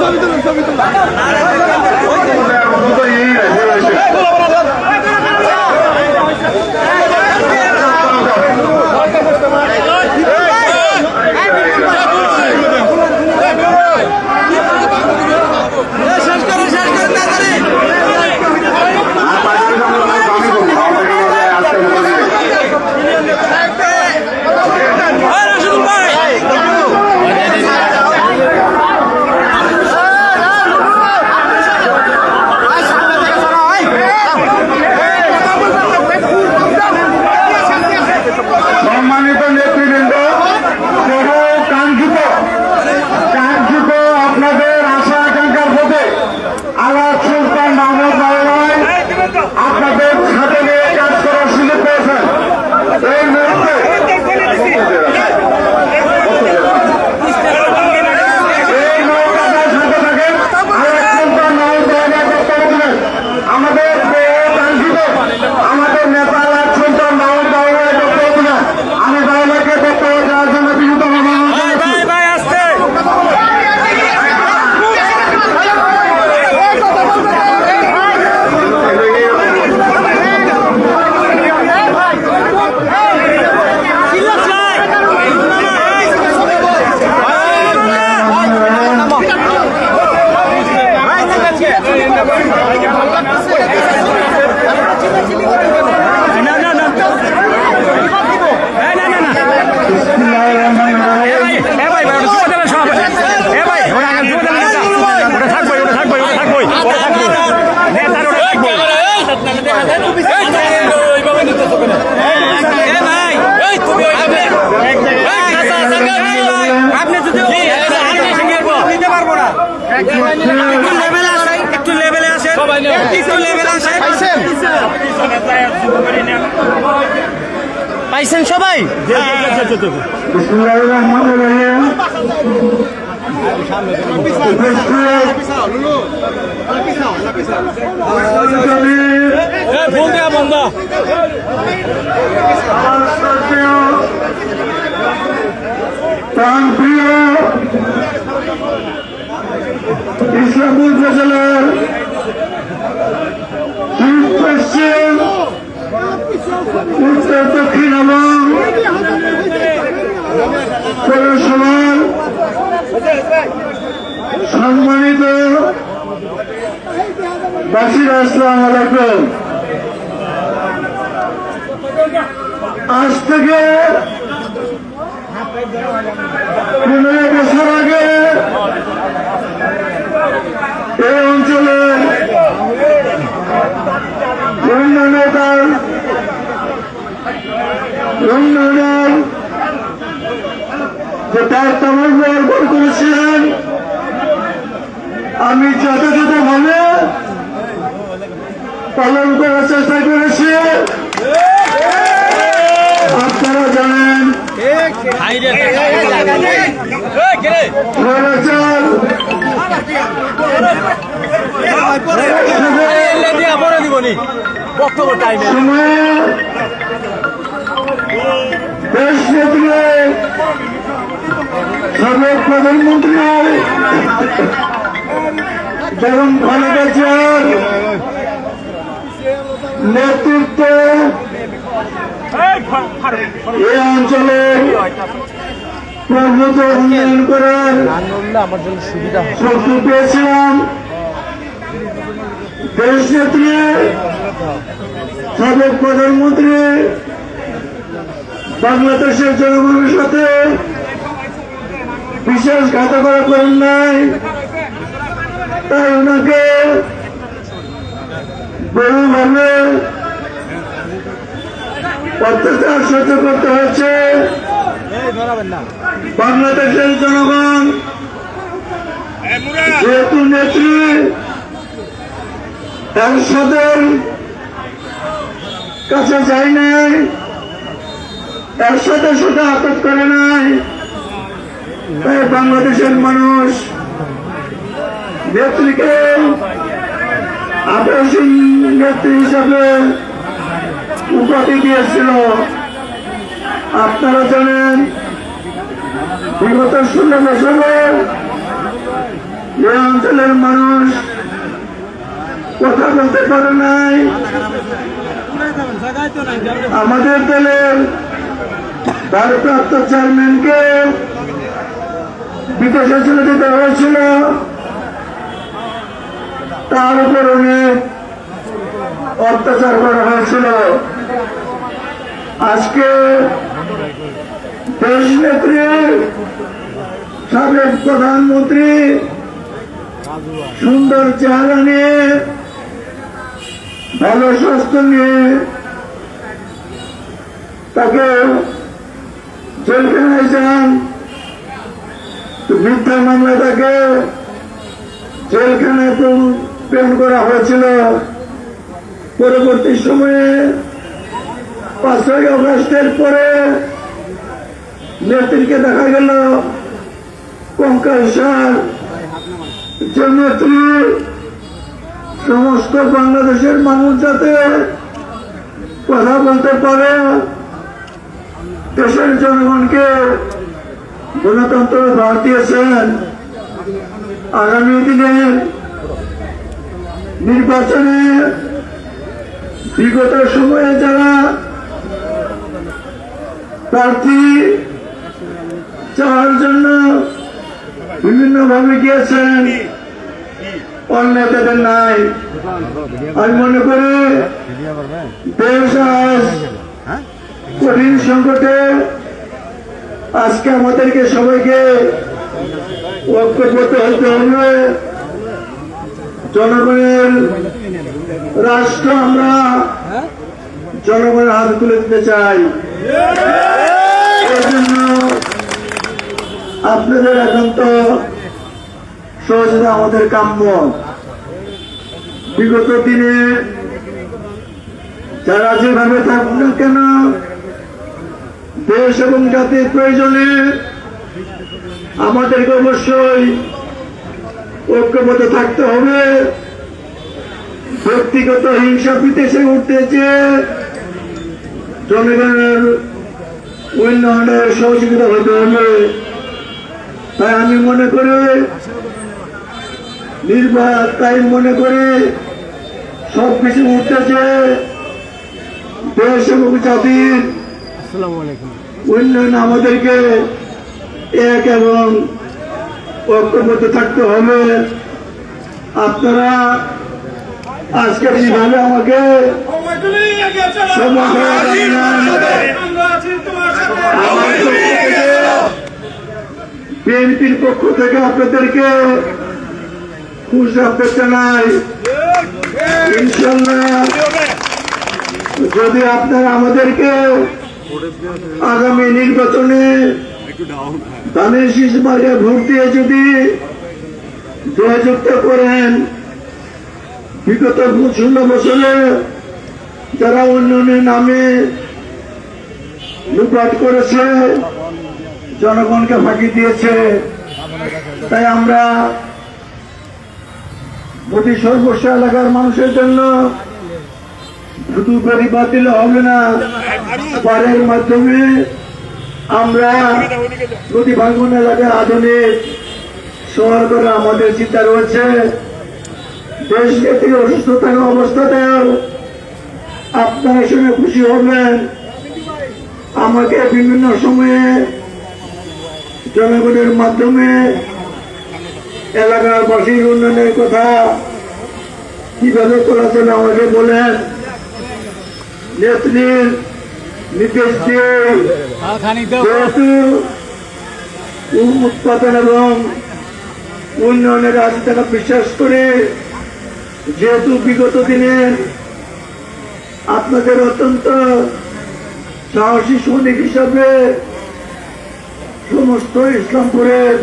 ছবি তুলুন ছবি তুলুন। পাইছেন? সবাই? প্রাণপ্রিয় ইসলামপুর উপজেলার পূর্ব পশ্চিম উত্তর দক্ষিণ এবং পৌরসভার সম্মানিত বাসীরা আসসালাম আলাইকুম আজ থেকে পনেরো বছর আগে এই অঞ্চলে উন্নয়নের কাজ উন্নয়নের যে তার তামাক ব্যবহার করেছিলেন আমি যথাযথভাবে পালন করার চেষ্টা করেছি। আপনারা জানেন স্বৈরাচার সময়ে দেশ নেত্রী সাবেক প্রধানমন্ত্রী বেগম খালেদা এই অঞ্চলে প্রভূত উন্নয়ন করার শক্তি সাবেক প্রধানমন্ত্রী বাংলাদেশের জনগণের সাথে বিশেষ ঘাতকতা করেন নাই। তাই ওনাকে বহুভাবে অত্যাচার সহ্য করতে হয়েছে। বাংলাদেশের জনগণ যেহেতু নেত্রী এরশাদের কাছে যায় নাই। এরশাদের সাথে আটক করে নাই। তাই বাংলাদেশের মানুষ নেত্রীকে আদর্শী নেত্রী হিসাবে উপাধি দিয়েছিল। আপনারা জানেন, বিগত ষোলো বছরে এই অঞ্চলের মানুষ কথা বলতে পারে নাই। আমাদের দলের ভারপ্রাপ্ত চেয়ারম্যানকে বিদেশে চলে যেতে হয়েছিল। তার উপর অনেক অত্যাচার করা হয়েছিল। আজকে দেশ নেত্রী, সাবেক প্রধানমন্ত্রী, সুন্দর চেহারা নিয়ে, ভালো স্বাস্থ্য নিয়ে তাকে মিথ্যা মামলা তাকে জেলখানায় প্রেরণ করা হয়েছিল। পরবর্তী সময়ে পাঁচই অগস্টের পরে নেত্রীকে দেখা গেল কঙ্কাল সার। যে নেত্রী সমস্ত বাংলাদেশের মানুষ যাতে কথা বলতে পারে দেশের জনগণকে গণতন্ত্র ভার দিয়েছেন আগামী দিনে নির্বাচনে বিগত সময়ে যারা প্রার্থী চাওয়ার জন্য বিভিন্নভাবে গিয়েছেন অন্য তাদের নাই। আমি মনে করি দেশ আজ কঠিন সংকটে আজকে আমাদেরকে সবাইকে ঐক্যবদ্ধ হতে হবে। জনগণের রাষ্ট্র আমরা জনগণের হাত তুলে দিতে চাই। আপনাদের একান্ত সহযোগিতা আমাদের কাম্য। বিগত দিনে যারা যেভাবে থাকুক না কেন দেশ এবং জাতির প্রয়োজনে আমাদেরকে অবশ্যই ঐক্যবদ্ধ থাকতে হবে। ব্যক্তিগত হিংসা বিদেশে উঠতেছে। জনগণের উন্নয়নের সহযোগিতা হতে হবে। তাই আমি মনে করি নির্বাচ তাই মনে করি সব কিছু উঠতেছে। দেশ এবং জাতির উন্নয়ন আমাদেরকে এক এবং ঐক্যবদ্ধ থাকতে হবে। আপনারা আজকে যেভাবে আমাকে বিএনপির পক্ষ থেকে আপনাদেরকে খুশি আপনি জানাই। ইনশাল্লাহ যদি আপনারা আমাদেরকে আগামী নির্বাচনে ধানের শীষ মার্গে ভোট দিয়ে যদি জয়যুক্ত করেন বিগত ষোলো বছরে যারা উন্নয়নের নামে লুটপাট করেছে জনগণকে ফাঁকি দিয়েছে তাই আমরা প্রতি সর্বস্ব এলাকার মানুষের জন্য শুধু পরিবার দিলে হবে না পারের মাধ্যমে আমরা নদী ভাঙ্গন এলাকার আধুনিক শহর করা আমাদের চিন্তা রয়েছে। দেশ থেকে অসুস্থ থাকা অবস্থাতেও আপনারা শুনে খুশি হবেন। আমাকে বিভিন্ন সময়ে জনগণের মাধ্যমে এলাকার বাসীর উন্নয়নের কথা কীভাবে করা আমাকে বলেন। নেত্রীর নির্দেশ দিয়ে উৎপাদন এবং উন্নয়নের আজ তারা বিশ্বাস করে যেহেতু বিগত দিনে আপনাদের অত্যন্ত সাহসী সৈনিক হিসাবে সমস্ত ইসলামপুরের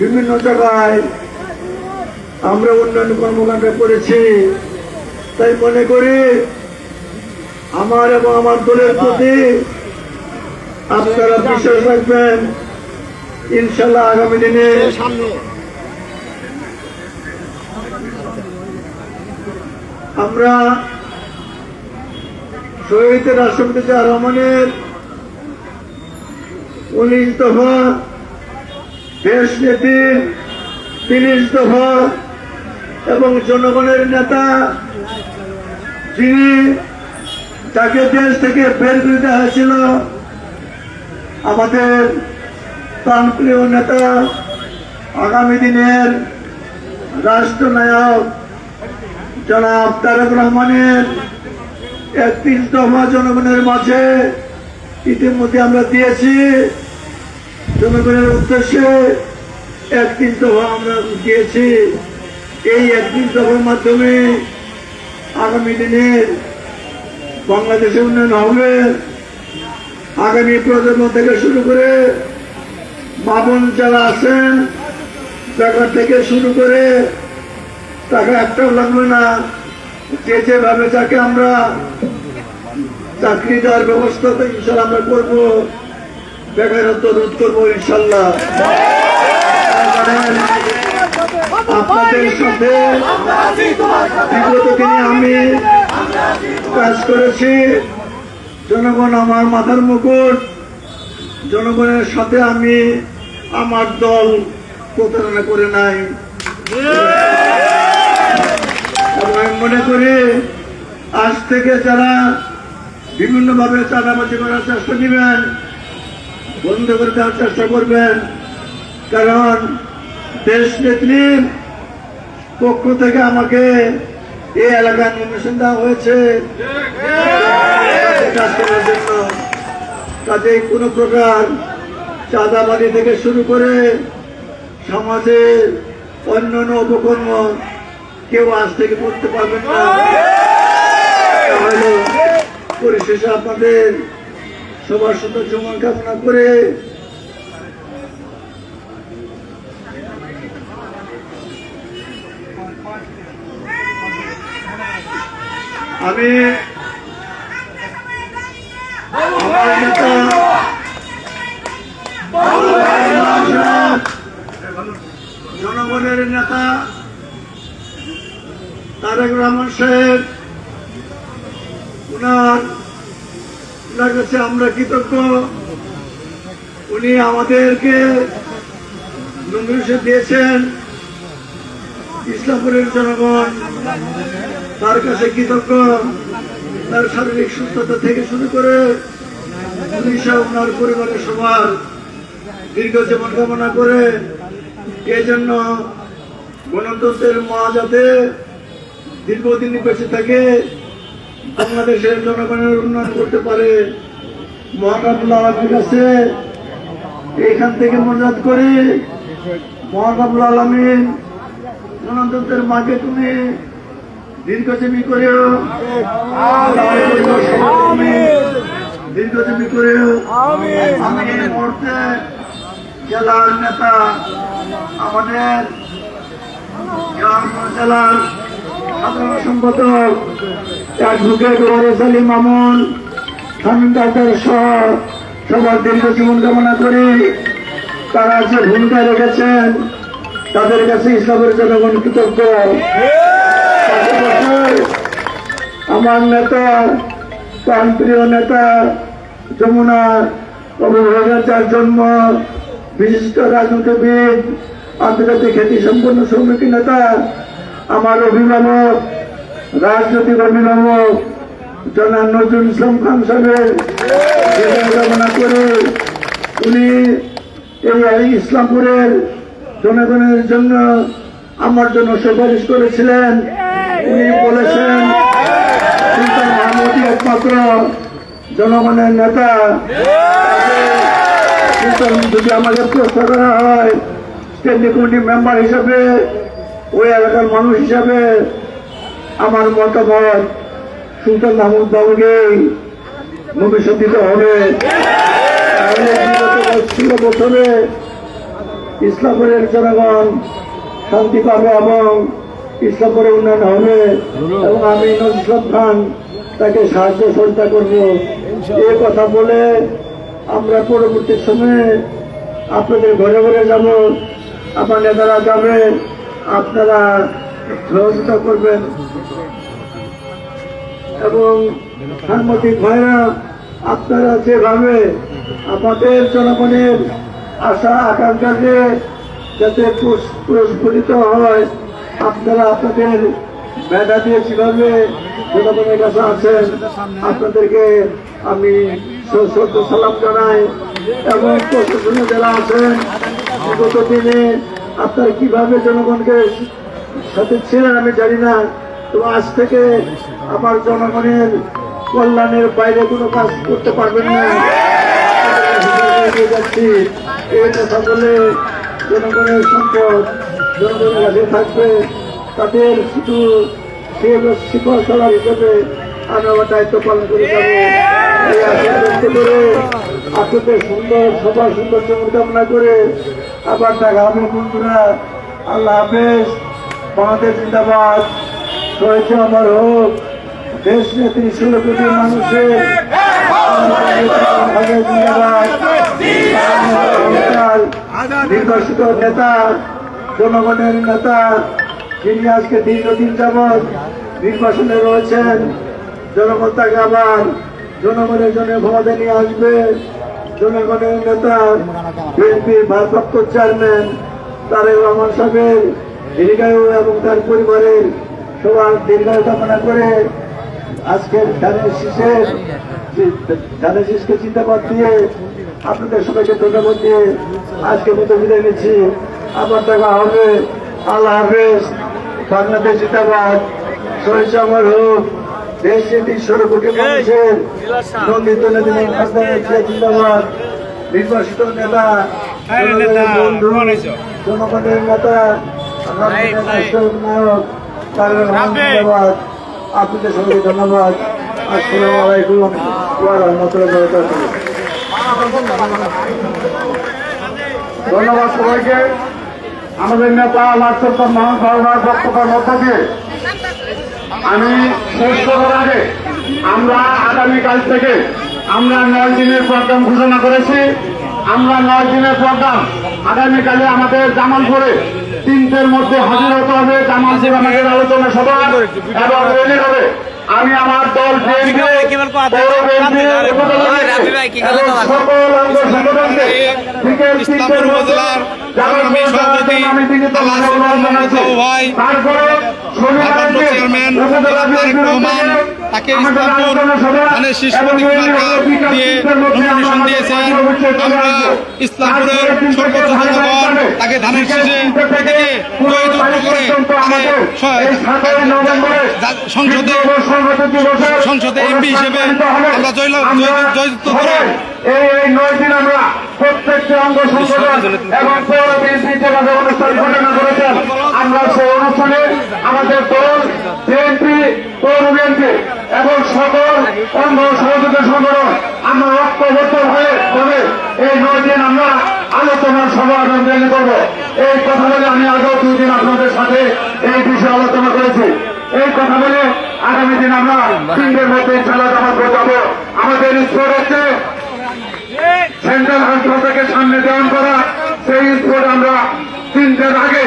বিভিন্ন জায়গায় আমরা উন্নয়ন কর্মকাণ্ড করেছি। তাই মনে করি আমার এবং আমার দলের প্রতি আপনারা বিশ্বাস রাখবেন, ইনশাল্লাহ আগামী দিনে আমরা শহীদ রাষ্ট্রপতি জিয়া রহমানের উনিশ দফা দেশ নীতির, তিরিশ দফা এবং জনগণের নেতা যিনি যাকে দেশ থেকে বের করে দেওয়া হয়েছিল। আমাদের প্রাণপ্রিয় নেতা, আগামী দিনের রাষ্ট্রনায়ক জনাব তারেক রহমানের একত্রিশ দফা জনগণের মাঝে ইতিমধ্যে আমরা দিয়েছি। জনগণের উদ্দেশ্যে একত্রিশ দফা আমরা দিয়েছি। এই একত্রিশ দফার মাধ্যমে আগামী দিনের বাংলাদেশে উন্নয়ন হবে। আগামী প্রজন্ম থেকে শুরু করে মামুন যারা আছেন বেকার থেকে শুরু করে টাকা একটাও লাগবে না। যে যেভাবে যাকে আমরা চাকরি দেওয়ার ব্যবস্থা তো ইনশাল্লাহ আমরা করব বেকারত্ব রোধ করব ইনশাল্লাহ। আপনাদের সাথে দিনে আমি কাজ করেছি। জনগণ আমার মাথার মুকুট। জনগণের সাথে আমি আমার দল প্রতারণা করে নাই। আমি মনে করি, আজ থেকে যারা বিভিন্নভাবে চাঁদাবাজি করার চেষ্টা দিবেন বন্ধ করে দেওয়ার চেষ্টা করবেন, কারণ দেশ নেত্রীর পক্ষ থেকে আমাকে এই এলাকায় নির্বাচন হয়েছে। কাজ করার জন্য। কাজে কোনো প্রকার চাঁদাবাজি থেকে শুরু করে সমাজের অন্যান্য উপকর্ম কেউ আজ থেকে করতে পারবেন না। পরিশেষে আপনাদের সবার সাথে জমা কামনা করে আমি আমার নেতা জনগণের নেতা তারেক রহমান সাহেব, উনার উনার কাছে আমরা কৃতজ্ঞ। উনি আমাদেরকে নমিনেশন দিয়েছেন, ইসলামপুরের জনগণ তার কাছে কৃতজ্ঞ। তার শারীরিক সুস্থতা থেকে শুরু করে পুলিশা ওনার পরিবারের সবার দীর্ঘ জীবন কামনা করে এই জন্য গণতন্ত্রের মা যাতে দীর্ঘদিন বেঁচে থাকে বাংলাদেশের জনগণের উন্নয়ন করতে পারে মহাকাবুল্লাহ আলমীর কাছে এইখান থেকে মনোজাত করি মহাকাবুল আলমিন গণতন্ত্রের মাকে তুমি দীর্ঘজীবী করেও। দীর্ঘজীবী করেও আমি এই মুহূর্তে জেলার নেতা আমাদের জেলার সাধারণ সম্পাদক অ্যাডভোকেট ওয়ারেস আলী মামুন খানদার সহ সবার দীর্ঘ জীবন কামনা করি। তারা যে ভূমিকা রেখেছেন তাদের কাছে ইসলামের জনগণ কৃতজ্ঞ। আমার নেতা, প্রাণপ্রিয় নেতা, যমুনা অভিভাবকের জন্ম, বিশিষ্ট রাজনীতিবিদ, আন্তর্জাতিক খ্যাতি সম্পন্ন শ্রমিক নেতা, আমার অভিভাবক, রাজনৈতিক অভিভাবক, জনাব নজরুল ইসলাম খান সাহেবের করে উনি এই ইসলামপুরের জনগণের জন্য আমার জন্য সুপারিশ করেছিলেন। উনি বলেছেন একমাত্র জনগণের নেতা। যদি আমাকে প্রশ্ন করা হয় স্ট্যান্ডিং কমিটি মেম্বার হিসাবে, ওই এলাকার মানুষ হিসাবে আমার মতামত সুলতান মাহমুদ বাবুকে ভবিষ্যৎ দিতে হবে। ষোলো বছরে ইসলামের জনগণ শান্তি পাবে এবং ইসলামের উন্নয়ন হবে। এবং আমি নজরুল খান তাকে সাহায্য সহযোগিতা করব। এই কথা বলে আমরা পরবর্তী সময়ে আপনাদের ঘরে ঘরে যাব। আমার নেতারা যাবে আপনারা সহযোগিতা করবেন। এবং সাংবাদিক ভাইরা, আপনারা যেভাবে আমাদের জনগণের আশা আকাঙ্ক্ষাকে যাতে পুরস্কৃত হয়, আপনারা আপনাদের মেধা দিয়ে কীভাবে জনগণের আছেন, আপনাদেরকে আমি সালাম জানাই এবং প্রশাসনে যারা আছেন, বিগত দিনে আপনারা কীভাবে জনগণকে সাথে ছিলেন আমি জানি না তো আজ থেকে আমার জনগণের কল্যাণের বাইরে কোনো কাজ করতে পারবেন না। যাচ্ছি এই কথা বলে জনগণের সম্পদ জনগণের কাছে থাকবে। তাদের শুধু সে শিকড় খেলার হিসেবে আমি আমার দায়িত্ব পালন করে যাব। এই আপনাদের সুন্দর সবার সুন্দর জীবন কামনা করে আবার দেখা হবে বন্ধুরা। আল্লাহ হাফেজ। বাংলাদেশ জিন্দাবাদ। রয়েছে আমার হোক। দেশ নেত্রী ষোলো কোটি মানুষের নির্বাচিত নেতা, জনগণের নেতা যিনি আজকে দীর্ঘদিন যাবৎ নির্বাচনে রয়েছেন জনগণ তাকে আবার জনগণের জন্য ক্ষমতা নিয়ে আসবে। জনগণের নেতা বিএনপির ভারপ্রাপ্ত চেয়ারম্যান তারেক রহমান সাহেবের দীর্ঘায়ু এবং তার পরিবারের সবার দীর্ঘায়ু কামনা করে আজকের ধানের শীষের ধানের শীষকে চিন্তাবাদ দিয়ে আপনাদের সবাইকে ধন্যবাদ দিয়ে আজকে মতো বিদায় নিচ্ছি। আবার দেখা হবে। আল্লাহ হাফেজ। বাংলাদেশ জিন্দাবাদ। শহীদ আমার হোক দেশ যেটি ষোলো কোটি মানুষের নন্দিত নদী জিন্দাবাদ। নির্বাচিত নেতা বন্ধু জনগণের নেতা রাজনীতির নায়ক তারেক আপনাদের সবাইকে ধন্যবাদ। আসসালামু আলাইকুম ওয়া রাহমাতুল্লাহি ওয়া বারাকাতুহু। ধন্যবাদ সবাইকে। আমাদের নেতা লাটসত্তর মহান ধারণার বক্তব্যের মধ্য দিয়ে আমি শেষ করার আগে আমরা আগামীকাল থেকে আমরা নয় দিনের প্রোগ্রাম ঘোষণা করেছি। আমরা নয় দিনের প্রোগ্রাম আগামীকালে আমাদের জামালপুরে তিনটের মধ্যে হাজির হতে হবে। জামালপুর আমাদের আলোচনা সভা এবং রেলি হবে। আমি আমার দল ইসলামপুর উপজেলার সভাপতি। ভাই, চেয়ারম্যান রহমান তাকে ইসলামপুর মানে বিকাল দিয়ে নমিনেশন দিয়েছেন। আমরা ইসলামপুরের সর্বোচ্চ জনগণ তাকে ধানের শেষে থেকে থেকে জয়যুক্ত করে সংসদে সংসদে এমপি হিসেবে আমরা জয়যুক্ত করে এই এই নয় দিন আমরা প্রত্যেকটি অঙ্গ সংগঠন এবং পৌর বিএনপি যেভাবে অনুষ্ঠান ঘোষণা করেছেন আমরা সেই অনুষ্ঠানে আমাদের দল বিএনপি পৌর বিএনপি এবং সকল অঙ্গ সহযোগী সংগঠন আমরা ঐক্যবদ্ধ হয়ে করে এই নয় দিন আমরা আলোচনা সভা এবং র্যালি করব। এই কথা বলে আমি আগেও দুই দিন আপনাদের সাথে এই বিষয়ে আলোচনা করেছি। এই কথা বলে আগামী দিন আমরা তিনটের মধ্যে ইনশাল্লাহ জামাত যাব আমাদের স্পোর্ট হচ্ছে সেন্ট্রাল হাসপাতাল থেকে সামনে দেওয়ান করা সেই স্পোর্ট আমরা তিনটের আগে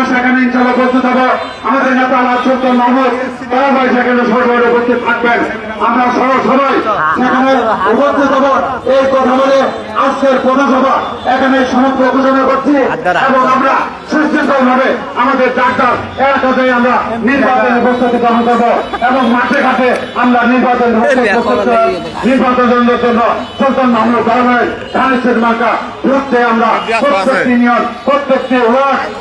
আমরা সেখানে ইনশাল্লাহ উপস্থিত হব। আমাদের নেতা রাজশক্ত মোহাম্মদ তারা ভাই সেখানে সরকারে উপস্থিত থাকবেন। আমরা সহ সবাই সেখানে উপস্থিত হব। এই কথা বলে আজকের পৌরসভা এখানে সমগ্র ঘোষণা করছি এবং আমরা সুশৃঙ্খল ভাবে আমাদের ডাক্তার এলাকাতে আমরা নির্বাচনে প্রস্তুতি গ্রহণ করব এবং মাঠে ঘাটে আমরা নির্বাচন নির্বাচনের জন্য সুলতান মাহমুদ ধর্মের ধানের মার্কা বিরুদ্ধে আমরা প্রত্যেকটি নিয়ম প্রত্যেকটি ওয়ার্ড